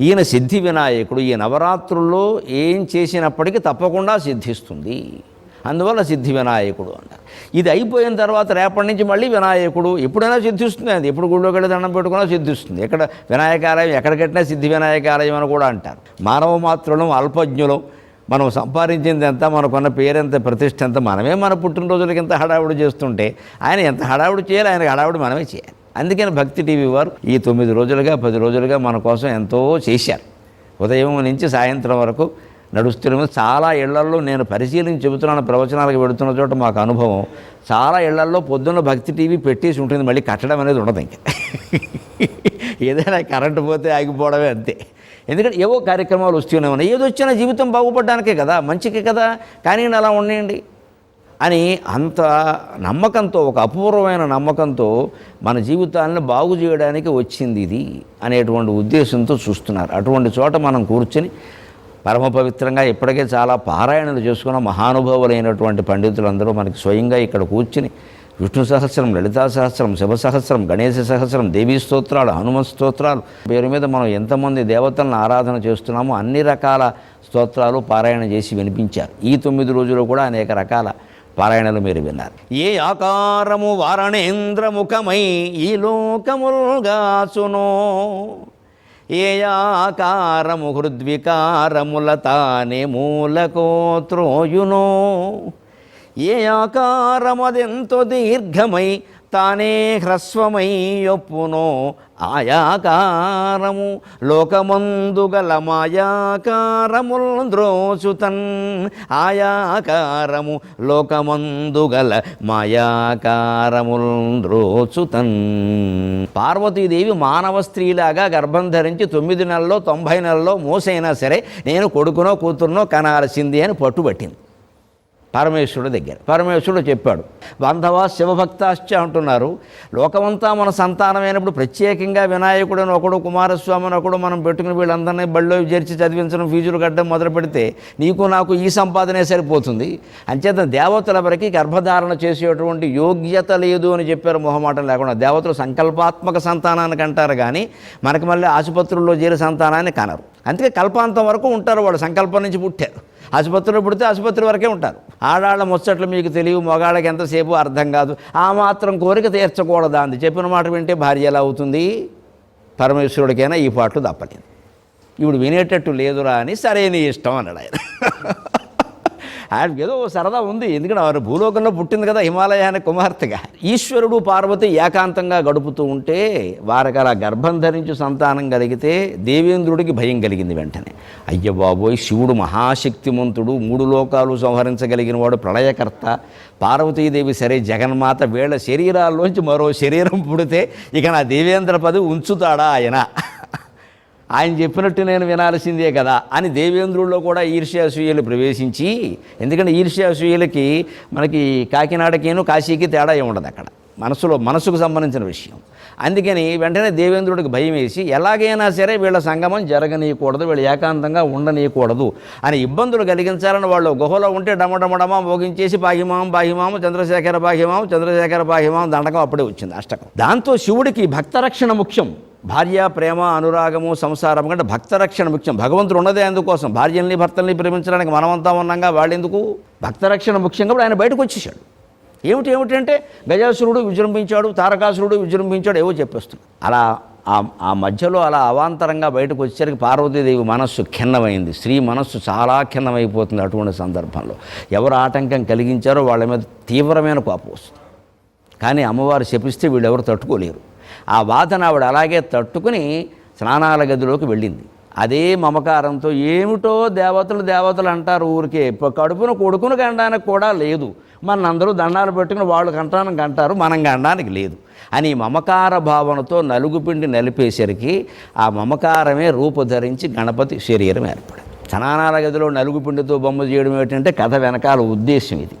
ఈయన సిద్ధి వినాయకుడు ఈ నవరాత్రుల్లో ఏం చేసినప్పటికీ తప్పకుండా సిద్ధిస్తుంది. అందువల్ల సిద్ధి వినాయకుడు అన్నారు ఇది అయిపోయిన తర్వాత రేపటి నుంచి మళ్ళీ వినాయకుడు ఎప్పుడైనా సిద్ధిస్తుంది. అది ఎప్పుడు గుళ్ళోకి వెళ్ళి దండం పెట్టుకున్నా సిద్ధిస్తుంది. ఎక్కడ వినాయకాలయం ఎక్కడ కట్టినా సిద్ధి వినాయకాలయం అని కూడా అంటారు. మానవ మాత్రులం అల్పజ్ఞులం మనం సంపాదించింది ఎంత మనకున్న పేరెంత ప్రతిష్ట ఎంత మనమే మన పుట్టినరోజులకి ఎంత హడావుడి చేస్తుంటే ఆయన ఎంత హడావుడి చేయాలి ఆయనకి హడావుడి మనమే చేయాలి. అందుకని భక్తి టీవీ వారు ఈ తొమ్మిది రోజులుగా పది రోజులుగా మన కోసం ఎంతో చేశారు. ఉదయం నుంచి సాయంత్రం వరకు నడుస్తున్న చాలా ఇళ్ళల్లో నేను పరిశీలించి చెబుతున్నాను ప్రవచనాలకు పెడుతున్న చోట మాకు అనుభవం చాలా ఇళ్ళల్లో పొద్దున్న భక్తి టీవీ పెట్టేసి ఉంటుంది మళ్ళీ కట్టడం అనేది ఉండదు ఇంకా. ఏదైనా కరెంటు పోతే ఆగిపోవడమే అంతే. ఎందుకంటే ఏవో కార్యక్రమాలు వస్తూనే ఉన్నాయి. ఏది వచ్చినా జీవితం బాగుపడడానికే కదా మంచికే కదా కానీ అలా ఉండేయండి. అని అంత నమ్మకంతో ఒక అపూర్వమైన నమ్మకంతో మన జీవితాలను బాగు చేయడానికి వచ్చింది ఇది అనేటువంటి ఉద్దేశంతో చూస్తున్నారు. అటువంటి చోట మనం కూర్చొని పరమ పవిత్రంగా ఇప్పటికే చాలా పారాయణలు చేసుకున్న మహానుభావులైనటువంటి పండితులందరూ మనకి స్వయంగా ఇక్కడ కూర్చుని విష్ణు సహస్రం లలితా సహస్రం శివ సహస్రం గణేశ సహస్రం దేవీ స్తోత్రాలు హనుమత్ స్తోత్రాలు పేరు మీద మనం ఎంతమంది దేవతలను ఆరాధన చేస్తున్నామో అన్ని రకాల స్తోత్రాలు పారాయణ చేసి వినిపించారు. ఈ తొమ్మిది రోజులు కూడా అనేక రకాల పారాయణలు మీరు విన్నారు. ఏ ఆకారము వారణేంద్రముఖమై ఈ లోకముల్గాసునో ఏ ఆకారము హృద్వికారముల తానే మూలకో త్రోయునో ఏ ఆకారమదెంతో దీర్ఘమై తానే హ్రస్వమై ఒప్పునో ఆయాకారము. లోకమందుగల మాయాకారముల్ ద్రోచుతన్ ఆయాకారము. లోకమందుగల మాయాకారముల్ ద్రోచుతన్ పార్వతీదేవి మానవ స్త్రీలాగా గర్భం ధరించి తొమ్మిది నెలల్లో తొంభై నెలలో మోసైనా సరే నేను కొడుకునో కూతురునో కనాల్సింది అని పట్టుబట్టింది. పరమేశ్వరుడు దగ్గర. పరమేశ్వరుడు చెప్పాడు బాంధవా శివభక్తాశ్చ అంటున్నారు. లోకమంతా మన సంతానమైనప్పుడు ప్రత్యేకంగా వినాయకుడు అని ఒకడు కుమారస్వామి అని ఒకడు మనం పెట్టుకుని వీళ్ళందరినీ బళ్ళో చేర్చి చదివించడం ఫీజులు కట్టడం మొదలు పెడితే నీకు నాకు ఈ సంపాదనే సరిపోతుంది. అంచేత దేవతల వరకు గర్భధారణ చేసేటువంటి యోగ్యత లేదు అని చెప్పారు మొహమాటం లేకుండా. దేవతలు సంకల్పాత్మక సంతానానికి అంటారు కానీ మనకి మళ్ళీ ఆసుపత్రుల్లో చేరే సంతానాన్ని కనరు. అందుకే కల్పాంతం వరకు ఉంటారు వాళ్ళు సంకల్పం నుంచి పుట్టారు. ఆసుపత్రిలో పుడితే ఆసుపత్రి వరకే ఉంటారు. ఆడాళ్ళ ముచ్చట్లు మీకు తెలియవు మగాళ్ళకి ఎంతసేపు అర్థం కాదు. ఆ మాత్రం కోరిక తీర్చకూడదా అంది. చెప్పిన మాట వింటే భార్య ఎలా అవుతుంది? పరమేశ్వరుడికైనా ఈ పాటలు తప్పలేదు ఇప్పుడు వినేటట్టు లేదురా అని సరైన ఇష్టం అన్నాడు ఆయన. ఆయనకి ఏదో సరదా ఉంది. ఎందుకంటే ఆయన భూలోకంలో పుట్టింది కదా హిమాలయానికి కుమార్తెగా. ఈశ్వరుడు పార్వతి ఏకాంతంగా గడుపుతూ ఉంటే వారికి అలా గర్భం ధరించి సంతానం కలిగితే దేవేంద్రుడికి భయం కలిగింది వెంటనే. అయ్య బాబోయ్ శివుడు మహాశక్తిమంతుడు మూడు లోకాలు సంహరించగలిగిన వాడు ప్రళయకర్త. పార్వతీదేవి సరే జగన్మాత వీళ్ళ శరీరాల్లోంచి మరో శరీరం పుడితే ఇక నా దేవేంద్ర పది ఉంచుతాడా ఆయన? ఆయన చెప్పినట్టు నేను వినాల్సిందే కదా అని దేవేంద్రుల్లో కూడా ఈర్ష్యాసూయలు ప్రవేశించి ఎందుకంటే ఈర్ష్యాసూయలకి మనకి కాకినాడకేను కాశీకి తేడా ఉండదు అక్కడ. మనసులో మనసుకు సంబంధించిన విషయం. అందుకని వెంటనే దేవేంద్రుడికి భయం వేసి ఎలాగైనా సరే వీళ్ళ సంగమం జరగనీయకూడదు వీళ్ళు ఏకాంతంగా ఉండనీయకూడదు అని ఇబ్బందులు కలిగించాలని వాళ్ళు గుహలో ఉంటే డమడమడమా మోగించేసి పాహిమాం పాహిమాం చంద్రశేఖర పాహిమాం చంద్రశేఖర పాహిమాం దండకం అప్పుడే వచ్చింది అష్టకం. దాంతో శివుడికి భక్తరక్షణ ముఖ్యం. భార్య ప్రేమ అనురాగము సంసారం కంటే భక్తరక్షణ ముఖ్యం. భగవంతుడు ఉన్నదే అందుకోసం. భార్యల్ని భర్తల్ని ప్రేమించడానికి మనమంతా ఉన్నాగా వాళ్ళెందుకు? భక్తరక్షణ ముఖ్యం కూడా ఆయన బయటకు వచ్చేసాడు ఏమిటి ఏమిటంటే గజాసురుడు విజృంభించాడు తారకాసురుడు విజృంభించాడు ఏవో చెప్పేస్తున్నాడు అలా ఆ ఆ మధ్యలో అలా అవాంతరంగా బయటకు వచ్చేసరికి పార్వతీదేవి మనస్సు ఖిన్నమైంది. స్త్రీ మనస్సు చాలా ఖిన్నమైపోతుంది అటువంటి సందర్భంలో. ఎవరు ఆటంకం కలిగించారో వాళ్ళ మీద తీవ్రమైన కోపం వస్తుంది. కానీ అమ్మవారు శపిస్తే వీళ్ళెవరు తట్టుకోలేరు. ఆ వాదన ఆవిడ అలాగే తట్టుకుని స్నానాల గదిలోకి వెళ్ళింది. అదే మమకారంతో ఏమిటో దేవతలు దేవతలు అంటారు ఊరికే కడుపును కొడుకును గండానికి కూడా లేదు. మన అందరూ దండాలు పెట్టుకుని వాళ్ళు కంటానికి అంటారు మనం గండానికి లేదు. అని మమకార భావనతో నలుగుపిండి నలిపేసరికి ఆ మమకారమే రూపుధరించి గణపతి శరీరం ఏర్పడింది. స్నానాల గదిలో నలుగుపిండితో బొమ్మ చేయడం ఏంటంటే కథ వెనకాల ఉద్దేశం ఇది.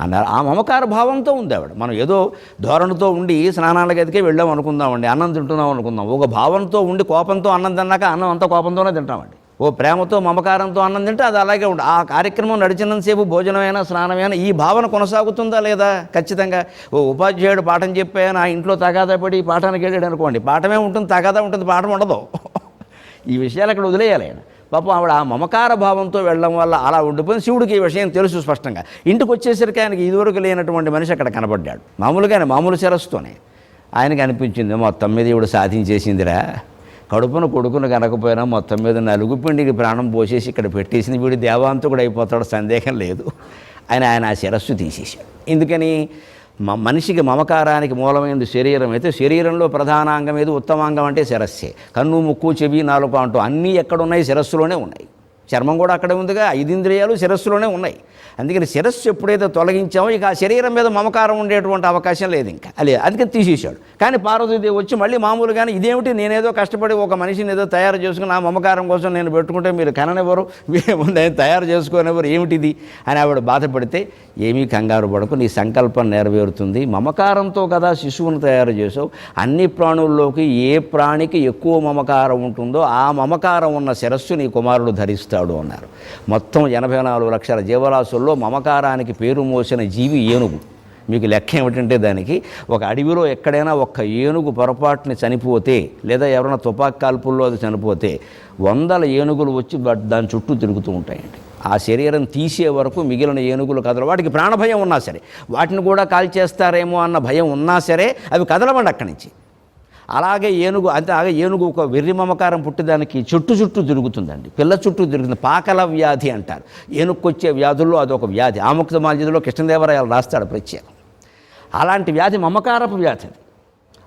అన్నారు. ఆ మమకార భావంతో ఉంది ఆవిడ. మనం ఏదో ధోరణితో ఉండి స్నానాల గదికే వెళ్ళాం అనుకుందామండి అన్నం తింటున్నాం అనుకుందాం. ఒక భావంతో ఉండి కోపంతో అన్నం తిన్నాక అన్నం అంతా కోపంతోనే తింటామండి. ఓ ప్రేమతో మమకారంతో అన్నం తింటే అది అలాగే ఉంటుంది ఆ కార్యక్రమం నడిచినంతసేపు భోజనమైనా స్నానమైనా ఈ భావన కొనసాగుతుందా లేదా? ఖచ్చితంగా. ఓ ఉపాధ్యాయుడు పాఠం చెప్పాను ఆ ఇంట్లో తగాదా పడి పాఠానికి వెళ్ళాడు అనుకోండి. పాఠమే ఉంటుంది తగాదా ఉంటుంది పాఠం ఉండదు. ఈ విషయాలు అక్కడ వదిలేయాలి ఆయన. పాపం ఆవిడ ఆ మమకార భావంతో వెళ్ళడం వల్ల అలా ఉండిపోయింది. శివుడికి ఈ విషయం తెలుసు స్పష్టంగా. ఇంటికి వచ్చేసరికి ఆయనకి ఇదివరకు లేనటువంటి మనిషి అక్కడ కనపడ్డాడు మామూలుగానే మామూలు శిరస్సుతోనే. ఆయనకి అనిపించింది మొత్తం మీద ఇవిడు సాధించేసిందిరా. కడుపున కొడుకును కనకపోయినా మొత్తం మీద నలుగు పిండికి ప్రాణం పోసేసి ఇక్కడ పెట్టేసింది వీడు దేవాంతకుడు అయిపోతాడు సందేహం లేదు. ఆయన ఆయన ఆ శిరస్సు తీసేశాడు. ఎందుకని? మనిషికి మమకారానికి మూలమైనది శరీరం అయితే శరీరంలో ప్రధానాంగం ఏది? ఉత్తమాంగం అంటే శిరస్సే. కన్ను ముక్కు చెవి నాలుక అంటూ అన్నీ ఎక్కడున్నాయి? శిరస్సులోనే ఉన్నాయి. చర్మం కూడా అక్కడే ఉందిగా. ఐదింద్రియాలు శిరస్సులోనే ఉన్నాయి. అందుకని శిరస్సు ఎప్పుడైతే తొలగించామో ఇక ఆ శరీరం మీద మమకారం ఉండేటువంటి అవకాశం లేదు ఇంకా. అదే అందుకని తీసేశాడు. కానీ పార్వతీదేవి వచ్చి మళ్ళీ మామూలుగానే ఇదేమిటి? నేనేదో కష్టపడి ఒక మనిషిని ఏదో తయారు చేసుకుని నా మమకారం కోసం నేను పెట్టుకుంటే మీరు కననివ్వరు. మీరేముంది ఆయన తయారు చేసుకోనివ్వరు. ఏమిటిది? అని ఆవిడ బాధపడితే ఏమీ కంగారు పడకు. నీ సంకల్పం నెరవేరుతుంది. మమకారంతో కదా శిశువును తయారు చేసావు అన్ని ప్రాణుల్లోకి ఏ ప్రాణికి ఎక్కువ మమకారం ఉంటుందో ఆ మమకారం ఉన్న శిరస్సు నీ కుమారుడు ధరిస్తాడు. అన్నారు. మొత్తం ఎనభై నాలుగు లక్షల జీవరాశుల్లో మమకారానికి పేరు మోసిన జీవి ఏనుగు. మీకు లెక్క ఏమిటంటే దానికి ఒక అడవిలో ఎక్కడైనా ఒక్క ఏనుగు పొరపాటుని చనిపోతే లేదా ఎవరైనా తుపాకు కాల్పుల్లో అది చనిపోతే వందల ఏనుగులు వచ్చి దాని చుట్టూ తిరుగుతూ ఉంటాయండి. ఆ శరీరం తీసే వరకు మిగిలిన ఏనుగులు కదలు వాటికి ప్రాణభయం ఉన్నా సరే. వాటిని కూడా కాల్చేస్తారేమో అన్న భయం ఉన్నా సరే అవి కదలవండి అక్కడి నుంచి. అలాగే ఏనుగు అంతే అలాగే ఏనుగు ఒక వెర్రి మమకారం పుట్టిదానికి చుట్టు చుట్టూ తిరుగుతుందండి. పిల్ల చుట్టూ తిరుగుతుంది. పాకల వ్యాధి అంటారు. ఏనుగుకొచ్చే వ్యాధుల్లో అదొక వ్యాధి. ఆముక్త మాల్యదలో కృష్ణదేవరాయలు రాస్తాడు ప్రత్యేకం. అలాంటి వ్యాధి మమకారపు వ్యాధి అది.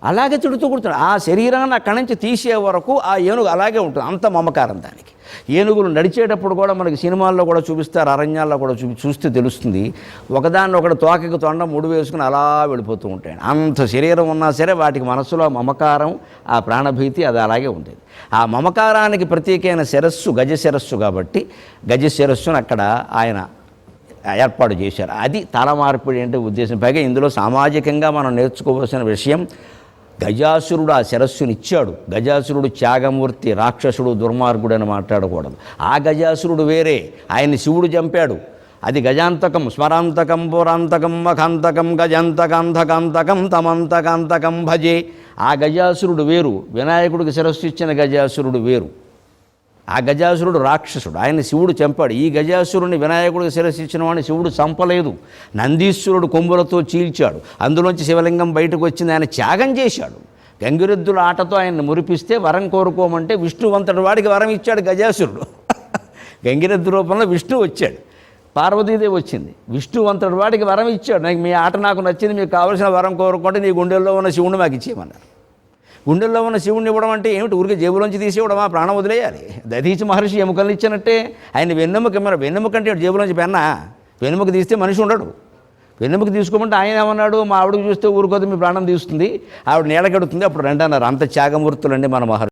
అలాగే చుడుతూ కూర్చున్నాడు. ఆ శరీరాన్ని అక్కడి నుంచి తీసే వరకు ఆ ఏనుగు అలాగే ఉంటుంది. అంత మమకారం దానికి. ఏనుగులు నడిచేటప్పుడు కూడా మనకి సినిమాల్లో కూడా చూపిస్తారు అరణ్యాల్లో కూడా చూపి చూస్తే తెలుస్తుంది. ఒకదాన్ని ఒకటి తోకకి తొండ ముడి వేసుకుని అలా వెళ్ళిపోతూ ఉంటాయి అంత శరీరం ఉన్నా సరే వాటికి మనసులో మమకారం ఆ ప్రాణభీతి అది అలాగే ఉండేది. ఆ మమకారానికి ప్రత్యేకమైన శిరస్సు గజ శిరస్సు కాబట్టి గజ శిరస్సును అక్కడ ఆయన ఏర్పాటు చేశారు. అది తల మార్పిడి అంటే ఉద్దేశం. పైగా ఇందులో సామాజికంగా మనం నేర్చుకోవాల్సిన విషయం గజాసురుడు ఆ శిరస్సునిచ్చాడు. గజాసురుడు త్యాగమూర్తి రాక్షసుడు దుర్మార్గుడు అని మాట్లాడకూడదు. ఆ గజాసురుడు వేరే. ఆయన్ని శివుడు చంపాడు. అది గజాంతకం స్మరాంతకం పురాంతకం మఖాంతకం గజాంతకాంతకాంతకం తమంతకాంతకం భజే. ఆ గజాసురుడు వేరు. వినాయకుడికి శిరస్సు ఇచ్చిన గజాసురుడు వేరు. ఆ గజాసురుడు రాక్షసుడు. ఆయన శివుడు చంపాడు. ఈ గజాసురుడిని వినాయకుడికి శిరస్సు వాడిని శివుడు చంపలేదు. నందీశ్వరుడు కొమ్ములతో చీల్చాడు. అందులోంచి శివలింగం బయటకు వచ్చింది. ఆయన త్యాగం చేశాడు. గంగిరెద్దుల ఆటతో ఆయన్ని మురిపిస్తే వరం కోరుకోమంటే విష్ణువంతటి వాడికి వరం ఇచ్చాడు గజాసురుడు. గంగిరెద్దు రూపంలో విష్ణు వచ్చాడు. పార్వతీదేవి వచ్చింది. విష్ణువంతటి వాడికి వరం ఇచ్చాడు. నాకు మీ ఆట నాకు నచ్చింది. మీకు కావలసిన వరం కోరుకుంటే నీ గుండెల్లో ఉన్న శివుడు మాకు ఇచ్చేయమన్నారు. గుండెల్లో ఉన్న శివుణ్ణి ఇవ్వడం అంటే ఏమిటి? ఊరికి జేబులోంచి తీసి ఇవ్వడమా? ప్రాణం వదిలేయాలి. దధీచి మహర్షి ఎముకలు ఇచ్చినట్టే ఆయన వెన్నెముక మరి వెన్నెముక అంటే జేబులోంచి పెన్నా? వెన్నెముక తీస్తే మనిషి ఉండడు. వెన్నెముక తీసుకోమంటే ఆయన ఏమన్నాడు? మా ఆవిడకి చూస్తే ఊరుకోదు మీ ప్రాణం తీస్తుంది. ఆవిడ నీళ్ళకెడుతుంది. అప్పుడు రెండన్నారు. అంత త్యాగమూర్తులండి మన మహర్షి.